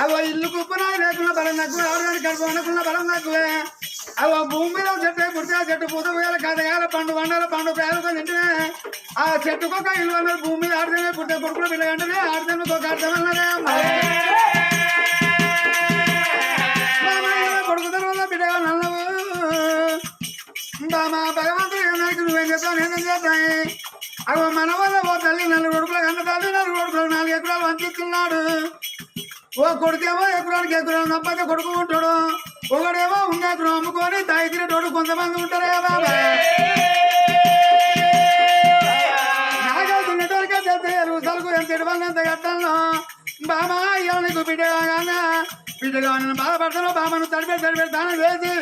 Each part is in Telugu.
అవో ఇల్లు కుప్పన లేకుండా బలం నాకు ఆడదాని కడుపు అనకుండా బలం నాకువే అవో భూమి మీద చెట్టు పుడితే చెట్టు పూత పోయాలి కదగాల పండు వండాల పండు పేదతో తింటే ఆ చెట్టుకు ఒక ఇల్లు అన్నారు భూమి మీద ఆడదమే పుట్టే కొడుకులు పిల్ల వెంటనే ఆడదానికి ఒక అర్థమన్నదే కొడుకు తర్వాత బిడ్డగా నల్లవు బామా భగవంతుడు నాకు నువ్వేం చేస్తావు నేనేం చేస్తాయి? అవి మన వల్ల ఓ తల్లి నలుగు కొడుకులు కన్న తల్లి నలుగు కొడుకులు నాలుగు ఎకరాలు వంచుతున్నాడు ఓ కొడుకేమో ఎకరానికి ఎకరాలు నప్పక కొడుకు ఉంటాడు. ఒకడేమో ఉన్న ఎకరం అమ్ముకొని తాయి తినేటోడు కొంతమంది ఉంటారే బాబా. నాగా తినేటోడికే తెస్తారు సరుకు ఎంత ఇవ్వాలి ఎంత కట్టాను బామా ఇవాళ నీకు బిడ్డగా బిడ్డగా నేను బాధపడతాను బామను తడిపెట్టి తడిపెట్టి దానం వేసి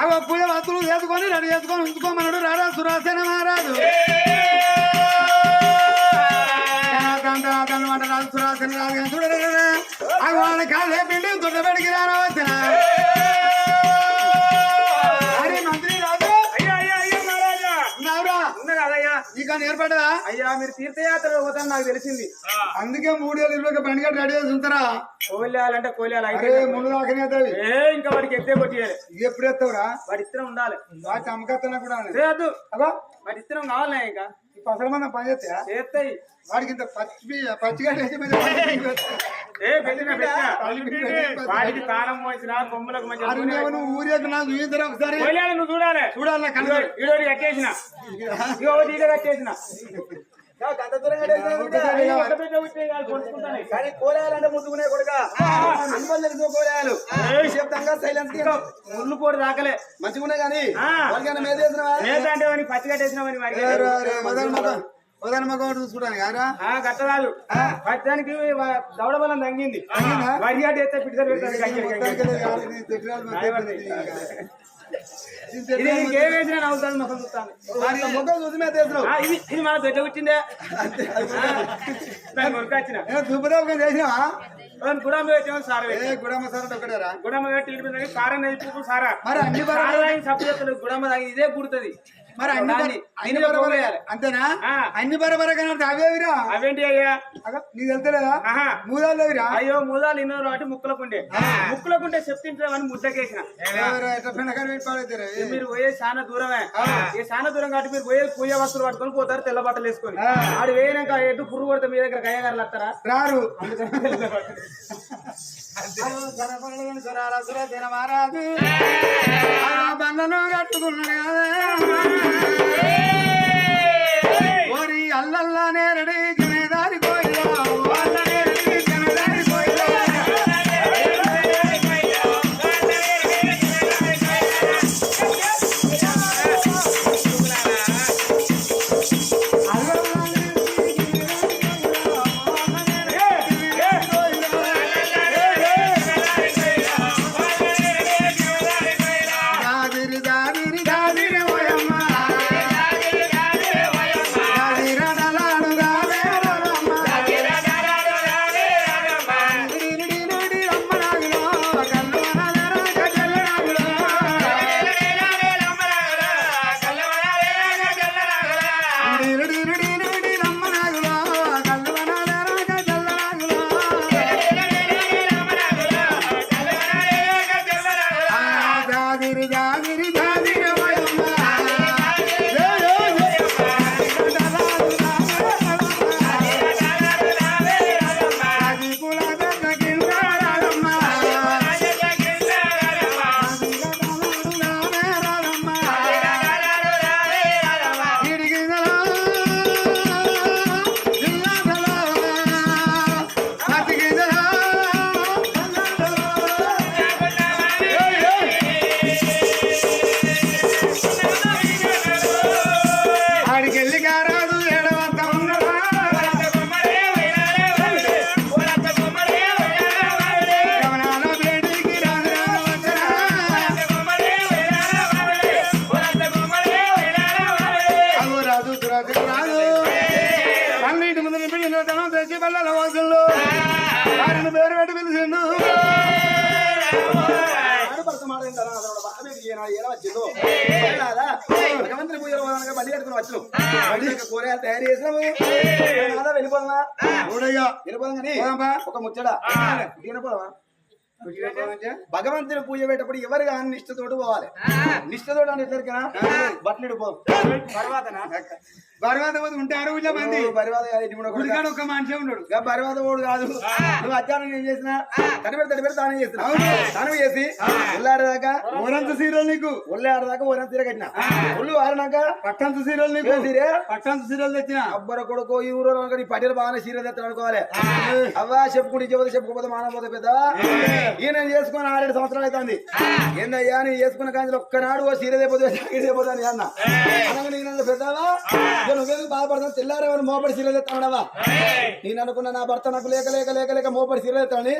అవి పూజ వస్తువులు వేసుకొని రెడీ చేసుకొని ఉంచుకోమన్నాడు రారా సురాసేన మహారాజు. అనమాట రాజు సురాసేన రాజు గారు చూడరే అవి వాళ్ళ కాళ్ళు పిండి దుడ్డబెడికి రారా వచ్చిన అరే మంత్రి రాజు అయ్యా అయ్యా అయ్యా ఏర్పడదా అయ్యా మీరు తీర్థయాత్ర పోతాను నాకు తెలిసింది అందుకే మూడు వేలు ఇరవై పండుగ రెడీ చేసి ఉంటారా కోలేయాలంటే కోలేయాలి అయితే ముందు దాకనే ఏ ఇంకా వాడికి ఎత్తే కొట్టియాలి ఇది ఎప్పుడు ఎత్తావురా వాడి ఇత్తనం ఉండాలి బాగా చమకత్తనా కూడా లేదు అబ్బా వాడి ఇత్తనం కావాలి ఇంకా ఈ పసల మంది పని చేస్తా చేస్తాయి వాడికి ఇంత పచ్చి పచ్చిగా వాడికి తాళం పోసిన కొమ్ములకు మంచి అరే నువ్వు నువ్వు ఊరేకు నాకు చూపించరా ఒకసారి నువ్వు చూడాలి చూడాలి కట్టేసిన ఈడ కట్టేసిన కానీ కోలేయాలంటే ముద్దుకునే కొడుక? అనుభవం తెలుసు కోలేయాలు చెప్తాంగా సైలెన్స్ ముళ్ళు పోటు దాకలే మంచిగునే కానీ ఆ. వాళ్ళకైనా మీద వేసినవా? లేదంటే వాడిని పచ్చి కట్టేసినామని మరి అరే, అరే, వదన మగ వదన మగ చూసుకుంటాను పచ్చానికి దవడ బలం తగ్గింది పిడిసలు పెడతాను ఇది నీకు ఏ వేసినా నవ్వుతాను మొహం చూస్తాను. ముఖం చూసి మీద ఇది మన దొడ్డ కొనుకొచ్చిన ఏ, సూపర్గా చేసినావా? గుడామ పెట్టాము సార్ ఏ గుడమ్మ సార్ ఒకటేరా? గుడామ పెట్టి సారా సారా. మరి అన్ని సప్పు గుడామ ఇదే గుడుతుంది మరి అన్ని అన్ని బరాబర్. అంతేనా. అన్ని బరాబర్ కనబడితే అవేవిరా అవేంటి అయ్యా? నీకు తెలుతలేదా? మూదాలు లేవిరా అయ్యో మూదాలు ఇన్నో రాటి ముక్కలకుండే ముక్కలకుంటే చెప్తుంటామని ముద్దకేసిన. మీరు పోయే చాలా దూరమే. ఈ చాలా దూరం కాబట్టి మీరు పోయే పూజ వస్తువులు పట్టుకొని పోతారు తెల్ల బట్టలు వేసుకొని. ఆడు వేయనాక ఎటు పురుగు కొడితే మీ దగ్గర గయ్యగారులు వస్తారా రారు. బంధను కట్టుకున్నాడు కదా. ¡Eh! చేసినాము వెళ్ళిపోదాం? ఒక తినపోదామా భగవంతుని పూజ పెట్టేటప్పుడు ఎవరు కానీ నిష్ఠతోటి పోవాలి. నిష్ఠతోటి అంటే ఎట్లరికనా? బట్టలు ఇడిపోదాం బర్వాత పోతే ఉంటారు మంది. గుడికాడ ఒక్క మనిషి ఇంకా పరివాద ఓడు కాదు. నువ్వు అత్యానం ఏం చేసినా? తడిపెడి తడిపెడి తానే చేసినా తాను చేసి ఒళ్ళాడదాకా సీరియల్ నీకు. ఒళ్ళాడదాకా ఊరంత తీర కట్టిన. ఒళ్ళు ఆరినాక పట్టంత సీరియల్ నీకు. సీరే? పట్టంత సీరియల్ తెచ్చిన. అబ్బర కొడుకో ఈ ఊరు ఈ పటేలు బాగానే సీరియల్ తెస్తాను అనుకోవాలి. అవ్వా చెప్పుకుంటే చెబుతా చెప్పుకోపోతే మానపోతే పెద్ద. ఈయన చేసుకుని ఆరేడు సంవత్సరాలు అవుతుంది. ఏందయ్యా నేను చేసుకున్న కానీ ఒక్కనాడు ఓ సీరియల్ అయిపోతే అయిపోతా అని అన్న. అనగా నేను పెద్దవా? ఇక నువ్వేందుకు బాధపడతావు తెల్లారేమని మోపడి సీరియల్ అనుకున్న నా భర్త నాకు లేక లేక లేక లేక మోపడి సీరియల్ తెస్తానని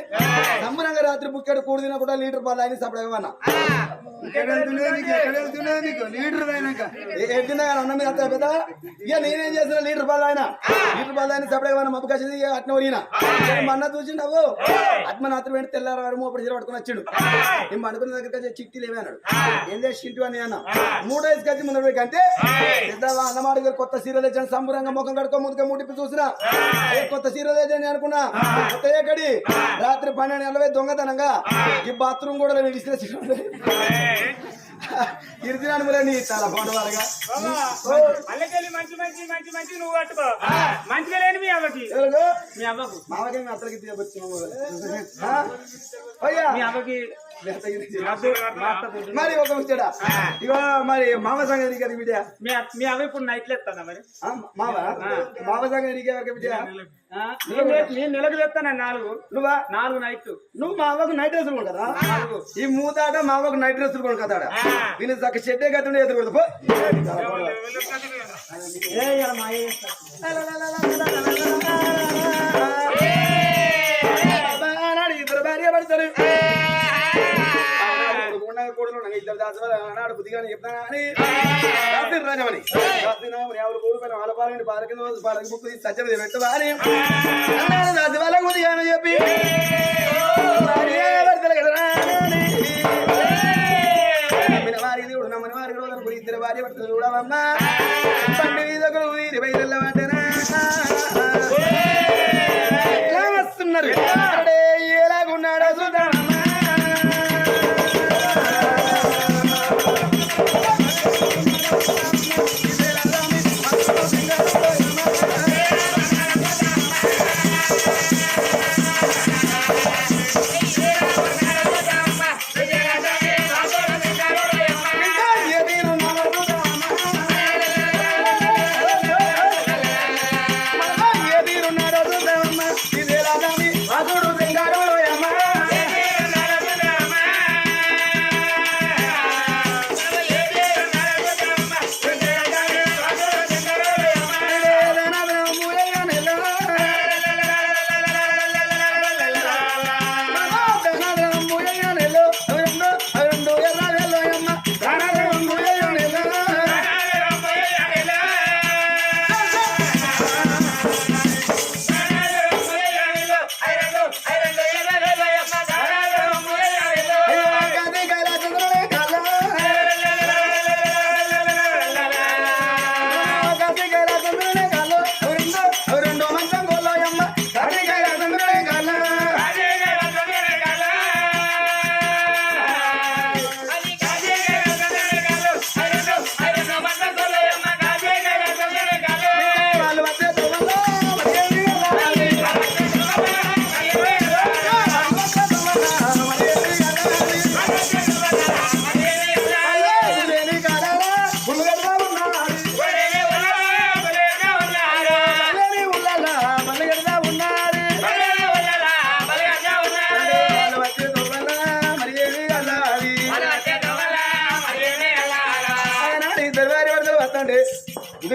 నమ్మనంగా రాత్రి బుక్కెడు కూడి తినకుండా లీటర్ పాలు ఆయన ఎక్కడ ఎక్కడ కానీ అన్న మీద అంత పెద్ద? ఇక నేనేం చేసిన లీటర్ పాలు ఆయన. లీటర్ పాలు ఆయన సపడే మన మబ్బు కచ్చింది అట్న ఒరిగిన. మన్న చూసిండవు? ఆత్మ నాత్రం ఏంటి తెల్లారు మోపడి చీర పట్టుకుని వచ్చాడు. నేను అనుకున్న దగ్గర వచ్చి చిట్టి లేవే అన్నాడు ఏం చేసి చింటూ అని అన్న మూడు ఐదు కచ్చి ముందు పెద్దవా అన్నమాట కొత్త సీరియల్ తెచ్చాను సంబరంగా ముఖం కడుకో ముందుగా ముడిపి చూసినా. కొత్త సీరియల్ తెచ్చాను అనుకున్నా? కొత్త ఏకడి? రాత్రి పన్నెండు నెలవే దొంగతనంగా. ఈ బాత్రూమ్ కూడా నేను విసిరేసి ఇరిదినాను మరి నీ చాలా బాగుండవాలిగా అల్లకెళ్ళి మంచి మంచి మంచి మంచి నువ్వు పట్టుకో. మంచిగా లేని మీ అవ్వకి. మీ అవ్వకు. మామకి అత్తలకి అయ్యా. మీ అవ్వకి మరి ఒక ముచ్చట. ఇగో మరి మామ సంగతి నీకు అది బిడ్డ. మీ అవ్వ ఇప్పుడు నైట్లు ఎత్తానా మరి? మామ మామ సంగతి నీకు బిడ్డ? నేను నేను నెలకు తెస్తాను నాలుగు? నువ్వా? నాలుగు నైట్లు నువ్వు మా అవ్వకు నైట్ డ్రెస్సులు కొనుకదా ఈ మూతాట మా అవ్వకు నైట్ డ్రెస్సులు కొనుకతాడా దీని చక్క చెడ్డే కట్టుండే ఎదురు కొడుకు ఏ కొడుకులు ఉన్నాయి, ఇద్దరు దాసవాళ్ళు అని రాజమని పాల కింద పాలకి తీసి పెట్టవా అని అన్నాడు చెప్పి భార్య భర్తలు ఇద్దరు భార్య భర్తలు చూడవమ్మా బండి మీద ఒక ఊరి బయలు ఎలా వస్తున్నారు ఎలాగున్నాడో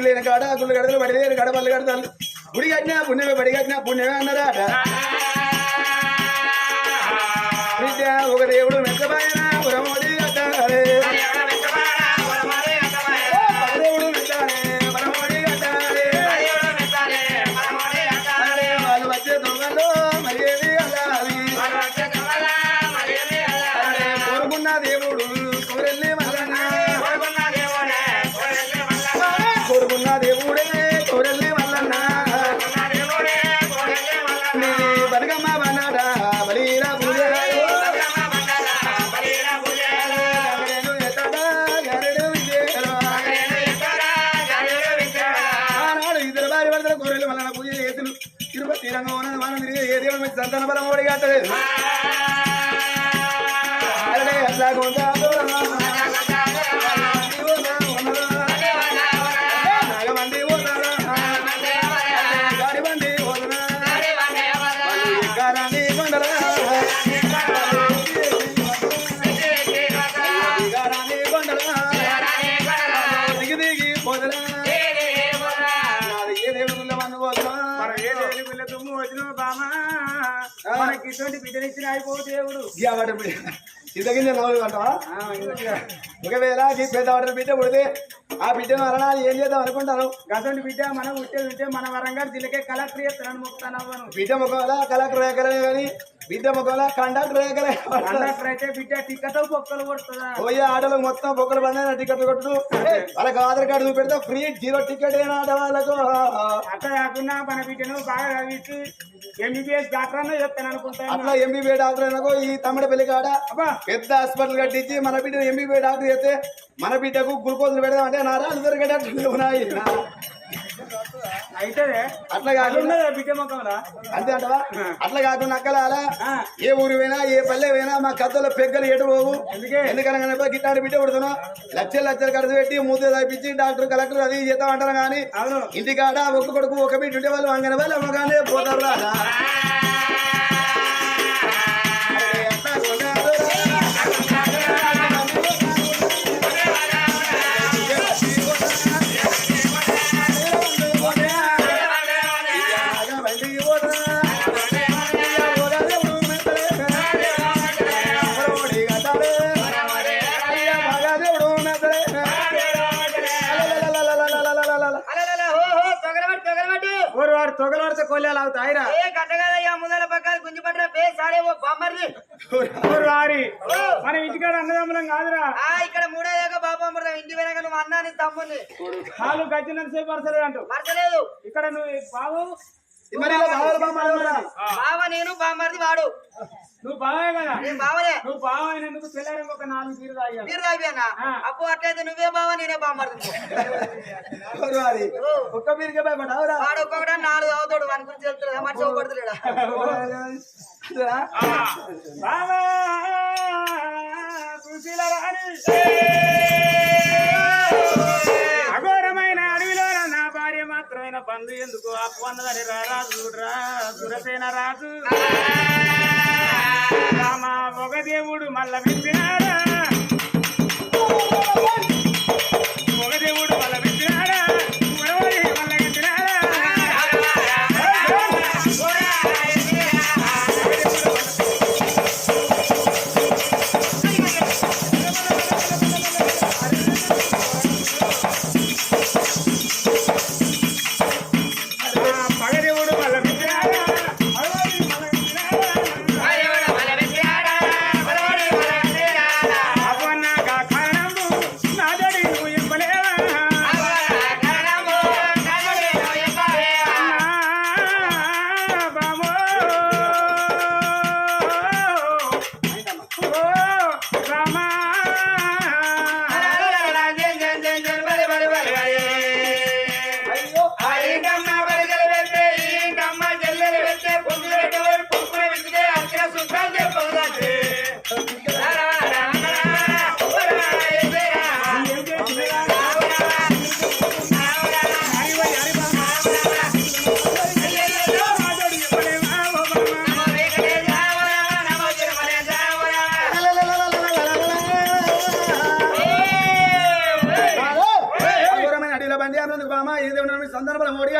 గుడి లేని కాడ గుళ్ళు కడతలు బడి లేని కాడ పళ్ళు కడతారు గుడి కట్టినా పుణ్యమే బడి కట్టినా పుణ్యమే అన్నారట విద్య ఒక దేవుడు మెచ్చబాయన పురమోడి బామా మనకి ఇటువంటి బిడ్డనిచ్చిన అయిపో దేవుడు. ఇంతకింద నవ్వులు అంటావా? ఆ, ఇంకా ఒకవేళ ఈ పెద్ద ఆర్డర్ బిడ్డ పుడితే ఆ బిడ్డను మరణాలు ఏం చేద్దాం అనుకుంటాను బిడ్డ మనం ఉంటే ఉంటే మన వరంగల్ జిల్లకే కలెక్టర్ చేస్తానని మొక్కుతాను బిడ్డ ముఖంలో కలెక్టర్ రేఖలే కానీ బిడ్డ ముఖంలో కండక్టర్ రేఖలే కండక్టర్ అయితే బిడ్డ టికెట్ కొడుతుందా? పోయే ఆటలకు మొత్తం బొక్కలు బందైన టికెట్ కొట్టు వాళ్ళకి ఆధార్ కార్డు చూపెడితే ఫ్రీ జీరో టికెట్ అయిన ఆట వాళ్ళకు అట్లా కాకుండా మన బిడ్డను బాగా చదివించి ఎంబీబీఎస్ డాక్టర్ అన్న చెప్తాను అనుకుంటాను అట్లా ఎంబీబీ డాక్టర్ అయినకో ఈ తమ్ముడు పెళ్ళి కాడ పెద్ద హాస్పిటల్ కట్టించి మన బిడ్డ ఎంబీబీ డాక్టర్ చేస్తే మన బిడ్డకు గ్లూకోజులు పెడదాం అంటే నా రాజు దొరికేటట్లు ఉన్నాయి. అయితే అట్లా కాకుండా అంతే అంటవా? అట్లా కాకుండా అక్కలాలా. ఏ ఊరు పోయినా ఏ పల్లె పోయినా మా కథలో పెగ్గలు ఎటు పోవు? ఎందుకే? ఎందుకనగా గిట్టాడు బిడ్డ కొడుతున్నా లక్షలు లక్షలు ఖర్చు పెట్టి మూత తప్పించి డాక్టర్ కలెక్టర్ అది చేద్దాం అంటారు కానీ ఇంటికాడ ఒక్క కొడుకు ఒక బిడ్డ ఉంటే వాళ్ళు వంగన వాళ్ళు అమ్మగానే పోతారు రా వారి మనం ఇంటికాడ అన్నదమ్ములం కాదురా. ఆ, ఇక్కడ మూడో దాకా బాబు అమ్మర్దా, ఇంటి వెనక నువ్వు అన్నాని తమ్ముని కాలు గచ్చినంత సేపు పరచలేదు అంటూ. మరచలేదు ఇక్కడ నువ్వు ఎవరురా? బావ నేను బామ్మర్ది వాడు. నువ్వు బావే కదా. నేను బావలే నువ్వు బావ అయినందుకు పిల్లలు ఒక నాలుగు తీరు తాగాను మీరు రాబియన్నా ఆ. అప్పు అట్లయితే నువ్వే బావ నేనే వారి? ఒక్క మీదకే భయపడ్డావురా? వాడు ఒక్కొక్కట నాలుగు అవుతాడు వాని గురించి తెలుస్తుందా మనిషి సుశీల రాణి అఘోరమైన అడవిలో నా భార్య మాత్రమైన బంధు ఎందుకు? అప్పందని రాజు చూడరా. సురసేన రాజు. రామ ఒక దేవుడు మల్ల విప్పినారా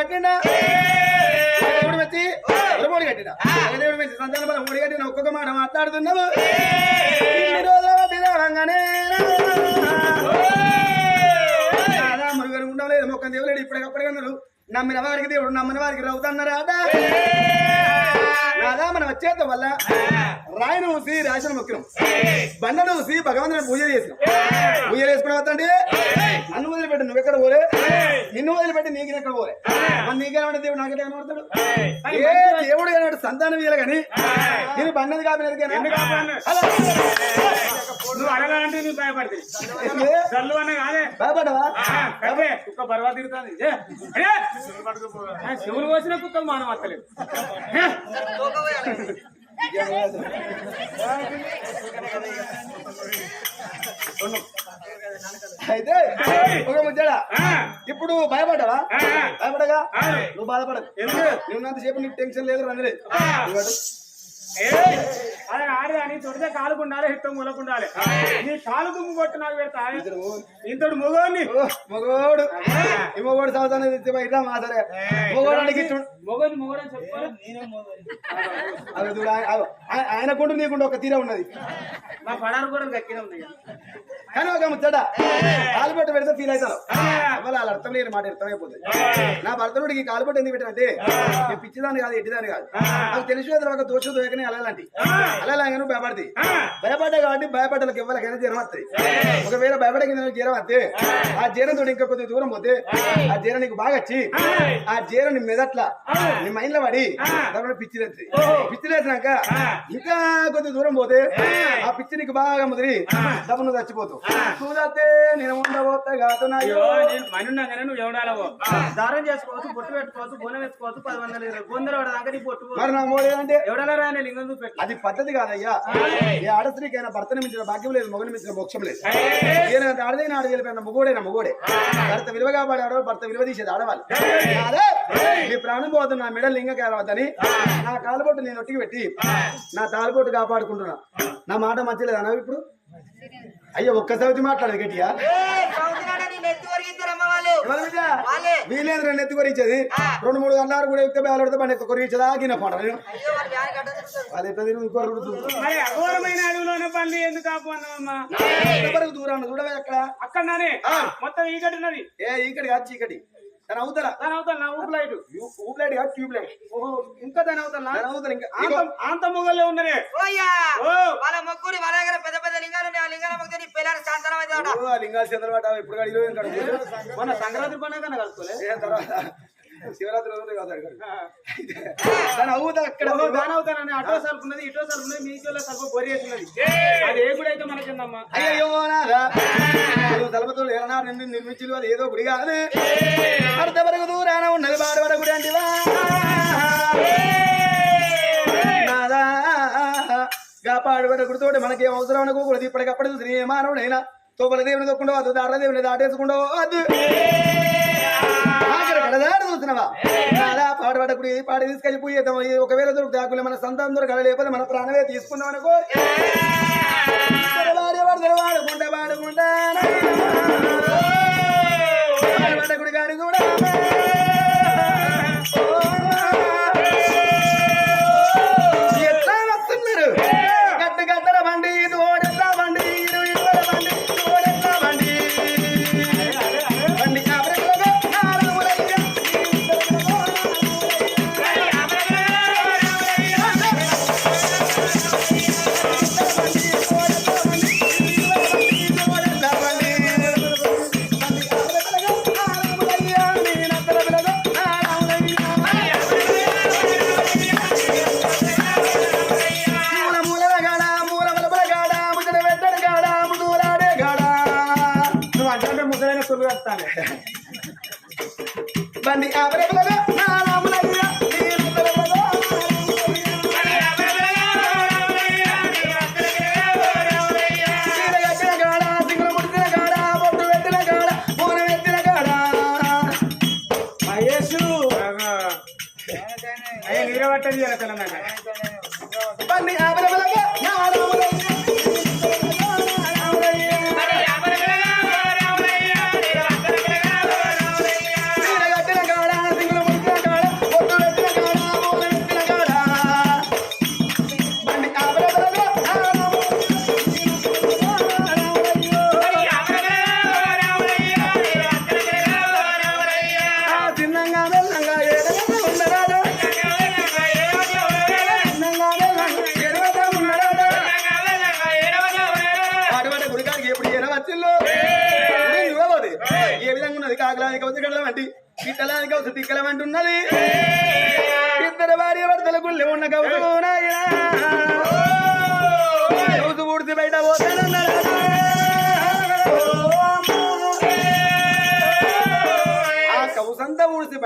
కట్టిండా? దేవుడు ఎవరు మోడి కట్టిండా? దేవుడు మెచ్చి? సందర్భంలో మోడి కట్టిన ఒక్కొక్క మాట మాట్లాడుతున్నాము ఇన్ని రోజుల బట్టి రావంగానే రాధా మురుగని ఉండడం లేదు మొక్క దేవుడు ఇప్పటికప్పుడే ఉన్నాడు నమ్మిన వారికి దేవుడు నమ్మిన వారికి రవుతన్నారాట రాధా మనం వచ్చేద్దాం వల్ల రాయను ఊసి రాసిన మొక్కినం బండను ఊసి భగవంతుని పూజ చేసినాం. పూజ చేసుకుని వద్దండి నన్ను వదిలిపెట్టి నువ్వు ఎక్కడ పోలే నిన్ను వదిలిపెట్టి నీకు ఎక్కడ పోలే? మరి నీకేమంటే దేవుడు నాకే కనబడతాడు? ఏ. దేవుడు కనబడు సంతానం ఇయ్యాలి కానీ నేను బండది కాపినది భయపడవా కుక్క బర్వా తిరుగుతుంది. చెవులు పోసిన కుక్కలు మానం అయితే ఒక ముచ్చట ఇప్పుడు భయపడ్డావా? భయపడగా? నువ్వు బాధపడకు. ఎందుకు? నువ్వున్నంతసేపు నీకు టెన్షన్ లేదు రండి. లేదు అదే ఆడి అని తొడితే కాలుకు ఉండాలి హిట్టం మూలకుండాలి నీ కాలు దుమ్ము కొట్టు నాకు పెడతా ఇంతడు మొగోని మగోడు. ఈ మగోడు సంవత్సరం ఇట్లా మా సరే మగోడానికి మొగోని ఆయన- ఆయనకుంటూ నీకుంటూ ఒక తీర ఉన్నది. మా పడారు కూడా ఉంది. కానీ ఒక ముచ్చట. కాలు పెట్ట పెడితే ఫీల్ అవుతారు. వాళ్ళ వాళ్ళ అర్థం లేని మాట అర్థమైపోతుంది. నా భర్తనుడికి కాలు పెట్ట ఎందుకు పెట్టినంటే నేను పిచ్చిదాన్ని కాదు ఎట్టిదాన్ని కాదు. నాకు తెలిసి ఒక దోషం దోయకనే అలాంటి అలా నువ్వు భయపడతాయి భయపడ్డా కాబట్టి భయపడ్డలకు ఎవరికైనా జ్వరం వస్తాయి. ఒకవేళ భయపడే కింద జ్వరం వస్తే ఆ జ్వరం తోటి ఇంకా కొద్దిగా దూరం పోతే ఆ జ్వరం నీకు బాగా వచ్చి ఆ జ్వరం నీ మెదట్ల నీ మైండ్లో పడి పిచ్చి లేస్తుంది పిచ్చి లేసినాక ఇంకా కొద్ది దూరం పోతే ఆ పిచ్చి నీకు బాగా ముదిరి నువ్వు చచ్చిపోతావు. చూదతే నేను ఉండబోతే కాదు అయ్యో నేను మనున్నాగానే నువ్వు ఎవడాలవో దారం చేసుకోవచ్చు బొట్టు పెట్టుకోవచ్చు బోనం వేసుకోవచ్చు పది వందల ఇరవై నీ బొట్టు మరి నా మోడే అంటే? ఎవడాల రాని లింగం చూపెట్టు. అది పద్ధతి కాదయ్యా. ఏ ఆడస్త్రీకైనా భర్తను మించిన భాగ్యం లేదు మొగని మించిన మోక్షం లేదు. ఆడదైన ఆడ వెళ్ళిపోయిన మొగోడైన మొగోడే భర్త విలువ కాబట్టి ఆడవాడు భర్త విలువ తీసేది ఆడవాళ్ళు. నీ ప్రాణం పోతుంది నా మెడల్ లింగ కారవద్దని నా కాలుబొట్టు నేను ఒట్టికి పెట్టి నా తాలుబొట్టు కాపాడుకుంటున్నా. నా మాట మంచిలేదు అన్నావు ఇప్పుడు? అయ్యో ఒక్క సౌతి మాట్లాడదు? వాళ్ళే. వీలేదు రెండు ఎత్తి కొరిచేది రెండు మూడు గంటల కూడా ఎత్తే బేలడితే పని ఎత్తి కొరిచేదా గిన పంట వాళ్ళు ఎట్లా అఘోరమైన అడవిలోనే పండి ఎందుకు ఆపు అన్నావమ్మా? ఎంతవరకు దూరాన్ని చూడవే అక్కడ. అక్కడనే మొత్తం ఈ గట్టున్నది ఏ ఈకటి కాదు చీకటి. దాని అవుతారా దాని అవుతాను నా ఊపు లైట్. ట్యూబ్ లైట్ కాదు ట్యూబ్ లైట్. ఓహో ఇంకా దాని అవుతాను దాని అవుతారు ఇంకా ఆంత ఆంత మొగల్లే ఉన్నదే ఓయ్యా! ఓ. వాళ్ళ మొక్కుని వాళ్ళ దగ్గర పెద్ద పెద్ద లింగాలు ఉన్నాయి. ఆ లింగాల మొక్కితే నీ పిల్లలు అవుతాడట ఓ, ఆ లింగాలు చంద్ర పట్ట ఇప్పుడు కాదు మన సంక్రాంతి పండుగ కన్నా కలుసుకోలే. ఏ తర్వాత? శివరాత్రి రోజు కాదు అక్కడ. దాని అవుతా అక్కడ. దాని అవుతానని అటో సల్పు ఉన్నది ఇటో సల్పు ఉన్నది మీ ఇంట్లో సల్పు బొరి వేస్తున్నది అది ఏ గుడి అయితే మనకిందమ్మా అయ్యో నాదా. తలపతో ఏరనా నిన్ను నిర్మించు అది ఏదో గుడి కాదు. అర్ధ వరకు దూరాన ఉన్నది బాడ వరకు గుడి అంటివా కాపాడు వరకు తోటి మనకి ఏం అవసరం అనుకోకూడదు ఇప్పటికప్పుడు శ్రీ మానవుడైనా తోపల దేవుని తొక్కుండో వద్దు దారుల దేవుని దాటేసుకుండో కడదారు చూసినవా నాదా పాడు పడకుడి పాడి తీసుకెళ్ళి పోయేద్దాం ఒకవేళ దొరుకుతా మన సంతానం దొరకాలి లేకపోతే మన ప్రాణమే తీసుకుందాం అనుకో వాడే వాడు వాడుకుంటా వాడుకుంటా వాడకుడి గాడి. కూడా.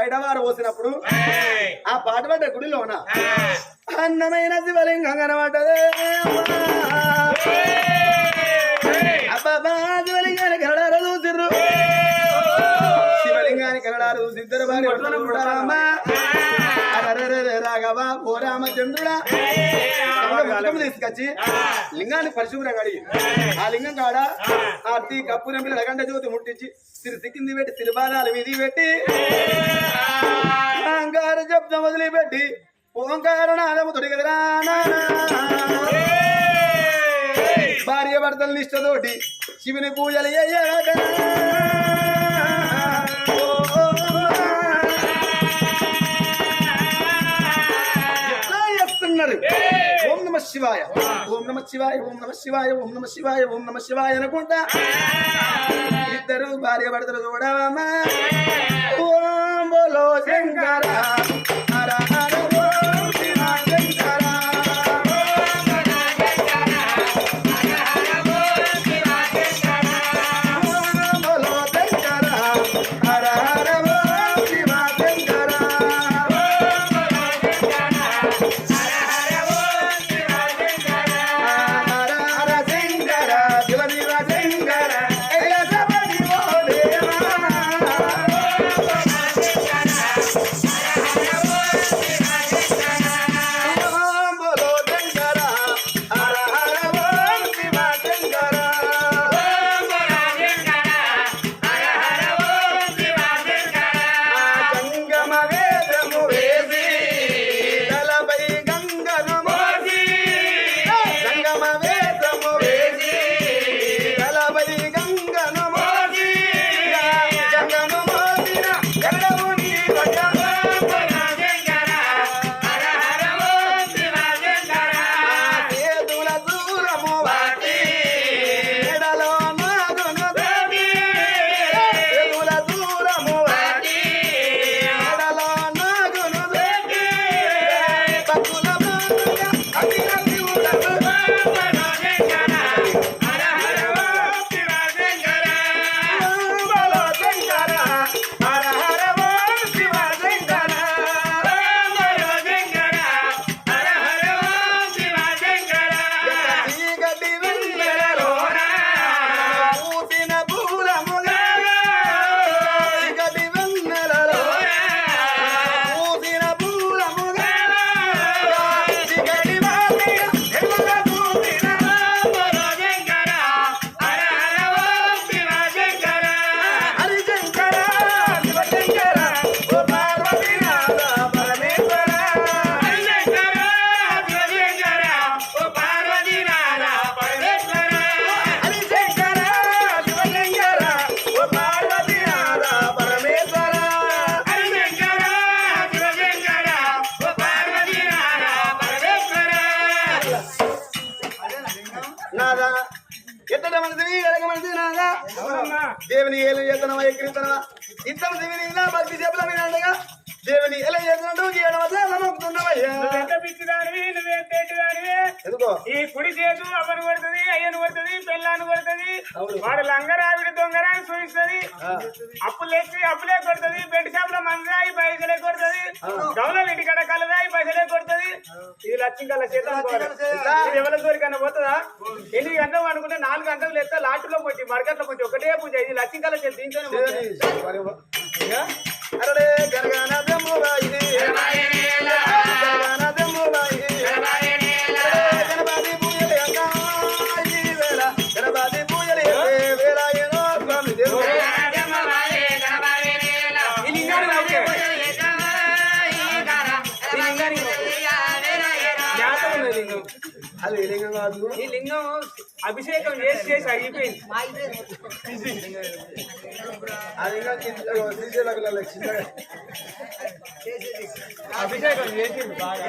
పైడవారు పోసినప్పుడు ఆ పాట పడ్డ గుడిలోన? అన్నమైన శివలింగం కనబడ్డదే అబ్బాబా శివలింగాన్ని కనడారు చూసిర్రు. శివలింగాన్ని కనడారు చూసిద్దరు. భార్య రాఘవా ఓ రామచంద్రుడా. తీసుకొచ్చి లింగాన్ని పరిశుభ్రంగా అడిగి ఆ లింగం కాడ ఆర్తి కప్పు నెంబి లగండ జ్యోతి ముట్టించి సిరి సిక్కింది పెట్టి సిరిబాదాలు విధి పెట్టి అహంకార శబ్దం వదిలిపెట్టి ఓంకార నాదము తొడిగదరా భార్య భర్తల నిష్టతోటి శివుని పూజలు అయ్యాక శివాయ. ఓం నమ శివాయ ఓం నమ శివాయ ఓం నమ శివాయ ఓం నమ శివాయ అనుకుంటా. ఇద్దరు భార్య భర్తలు చూడవమ్మా. ఓం బోలో శంకరా. అప్పులు కొడుతుంది బెడ్ షాప్లో మందాయి పైసలే కొడుతుంది గౌరవ ఇంటికాడ కలదాయి పైసలే కొడుతుంది. ఇది లక్ష్యం కల చేత ఎవరి దూరికన్నా పోతుందా? ఎన్ని గంటలు అనుకుంటే నాలుగు గంటలు లేస్తే లాటులో పోయి మరకట్లో పోయి ఒకటే పూజ ఇది లక్ష్యం కల చేత దీంతోనే పోతుంది. అరడే అభిషేకం చేసి చేసి చిన్నగా అభిషేకం చేసింది బాగా